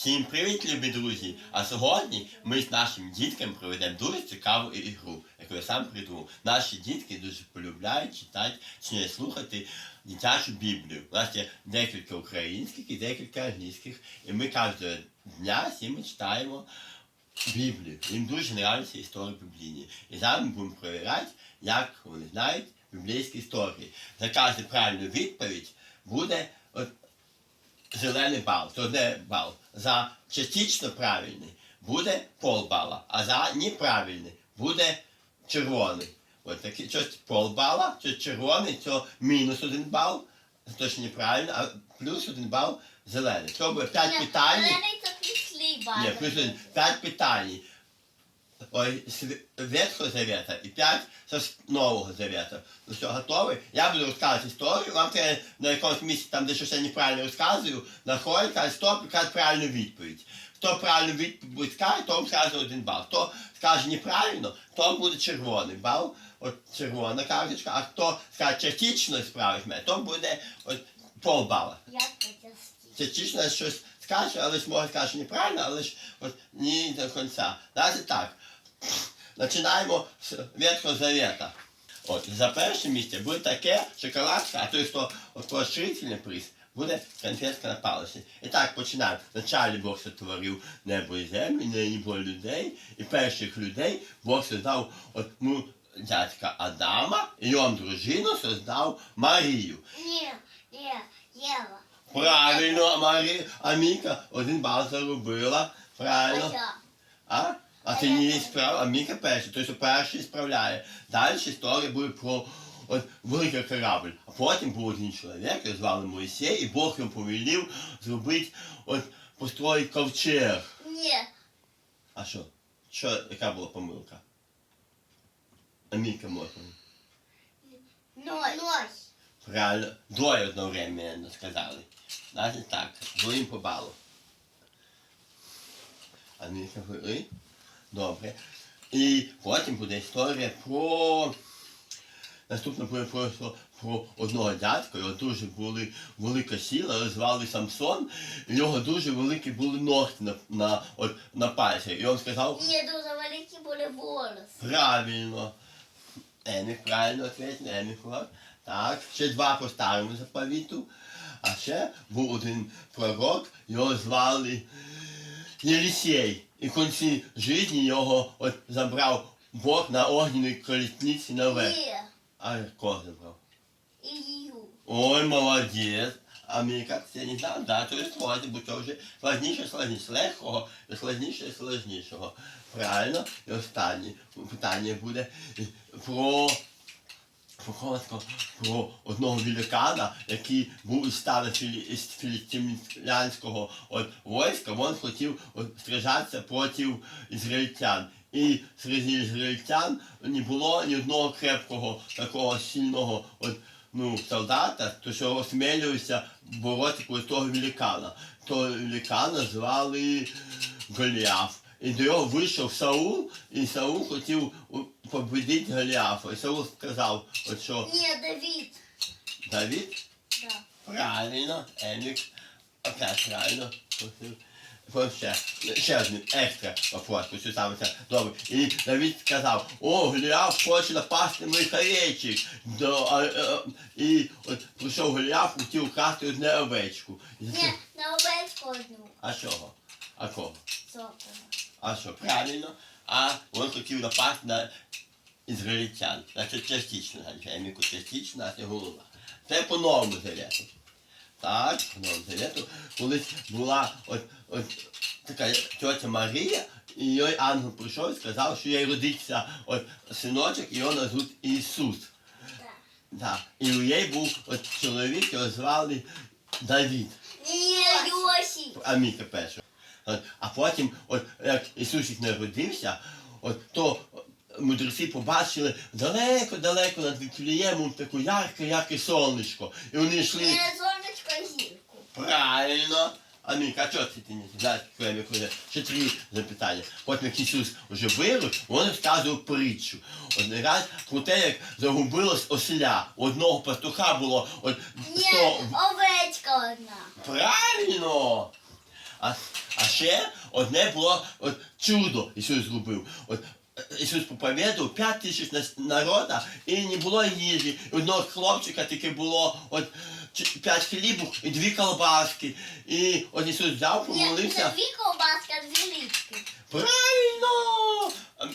Всім привіт, любі друзі! А сьогодні ми з нашими дітками проведемо дуже цікаву ігру, яку я сам придумав. Наші дітки дуже полюбляють читати, чи слухати дитячу Біблію. У нас є декілька українських і декілька англійських. І ми кожного дня ними читаємо Біблію. Їм дуже подобаються історії біблійні. І зараз ми будемо перевіряти, як вони знають біблійські історії. За кожну правильну відповідь буде от зелений бал, то не бал. За частично правильний буде полбала, а за неправильний буде червоний. От такі щось полбала, це червоний, то мінус один бал, то що неправильно, а плюс один бал зелений. То буде п'ять питань. Зелений це пішлі бали. Ні, плюс один. П'ять питань. Ой, Ветхого Завета і п'ять з Нового Завета. Ну все, готові? Я буду розказувати історію, вам треба на якомусь місці, там, де щось я неправильно розказую, знаходить, каже, стоп, каже правильну відповідь. Хто правильну відповідь скаже, тому скаже один бал. Хто скаже неправильно, то буде червоний бал, от червона карточка, а хто скаже частично справить мене, то буде от полбала. Стіль? Частично щось скаже, але ж може скаже неправильно, але ж от ні до кінця. Навіть так. Починаємо з Ветхого Завета. От, за перше місце буде таке шоколадка, а той, хто поощрительний приз, буде конфетка на палиці. І так починаємо. Вначалі Бог сотворив небо і землю, не було людей, і перших людей Бог создав от, ну, дядька Адама, і йому дружину создав Марію. Ні, ні, Єва. Правильно, Марія, а Міка один бал заробила. Правильно. А? А ти не справ, а Міка перший, той, що перший справляє. Далі історія буде про от, великий корабль. А потім був один чоловік, його звали Моїсей, і Бог йому повелів зробити, от, построїти ковчег. Ні. А що? Що, яка була помилка? А Міка може. Ноль. Ноль. Правильно, двоє одновременно сказали. Навіть так, двоїм по балу. А не говори. Добре. І потім буде історія про. Наступно буде просто про одного дядька, його дуже були велика сила, його звали Самсон, і в нього дуже великі були ногті на, на, от, на пальці. І він сказав, Ні, дуже великі були волоси. Правильно. Емік правильно ответив, Емік вот. Так, ще два по старому заповіту. А ще був один пророк, його звали Єлісей. І в кінці життя його от забрав Бог на огненній колісниці наверх. А кого забрав? Ілью. Ой, молодець. А мені як це не знав, да, то є сложно, бо це вже складніше, складніше, легкого, і складніше, і складнішого. Правильно? І останнє питання буде про, про, про одного великана, який був із філі, із філістимлянського війська, він хотів от, стражатися проти ізраїльтян. І серед ізраїльтян не було ні одного крепкого, такого сильного от, ну, солдата, то що осмелювався боротися проти того великана. Того великана звали Голіаф. І до нього вийшов Саул, і Саул хотів победити Голіафа. І Саул сказав, от що Ні, Давід. Давид Да. Правильно, Емік. Опять правильно. Ще, ще один екстра що саме добре. І Давид сказав, о, Голіаф хоче напасти овечок. До, а, а, і от прийшов Голіаф, хотів вкрасти одне овечку. Ні, на овечку одну. А чого? А кого? Сокола. А що, правильно? А він хотів напасти на ізраїльтян. Значить, частично, значить, Еміку частично, а це голова. Це по новому завету. Так, по новому завету. Колись була от, от така тетя Марія, і їй ангел прийшов і сказав, що їй родиться от синочок, і його назвуть Ісус. Так. І у її був от чоловік, його звали Давід. Йосі. Аміка перша. От, А потім, от як Ісусик народився, от то мудреці побачили далеко-далеко над Віфліємом таку ярке, ярке сонечко. І вони йшли Ні, сонечко зірку. правильно. Аміка, а чого це ти не знаєш, коли коли ще три запитання. Потім як Ісус вже вирос, він розказував притчу. Один раз про те, як загубилось осля. Одного пастуха було от Ні, сто овечка одна. Правильно! А, а ще одне було от, чудо Ісус зробив. От, Ісус проповідував 5 тисяч народа і не було їжі. Одного хлопчика тільки було от, п'ять хлібів і дві колбаски. І от Ісус взяв, це помолився. дві колбаски, а дві лічки. Правильно!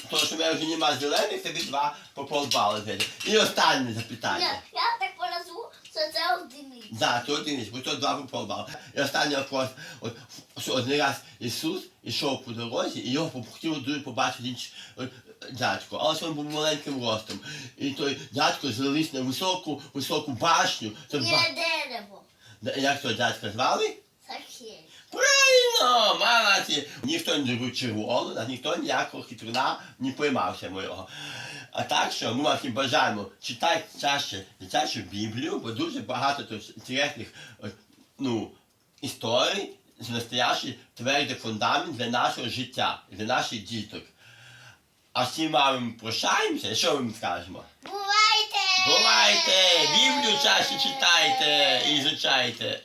Тому що в мене вже немає зелених, тобі два по полбали. І останнє запитання. я так що це одиниця. Да, то один, бо то два полбали. І останній вопрос. От, що один раз Ісус йшов по дорозі, і його хотів дуже побачити інший от, дядько. Але ж він був маленьким ростом. І той дядько заліз на високу, високу башню. Це ба... дерево. Як того дядька звали? Сахель. Правильно, молодці. Ніхто не червону, а ніхто ніякого хитруна не поймався моєго. А так що ми вам бажаємо читати чаще дитячу Біблію, бо дуже багато тут інтересних ну, історій з настоящий твердий фундамент для нашого життя, для наших діток. А всім вами прощаємося, що ми скажемо? Бувайте! Бувайте! Біблію чаще читайте і ізучайте.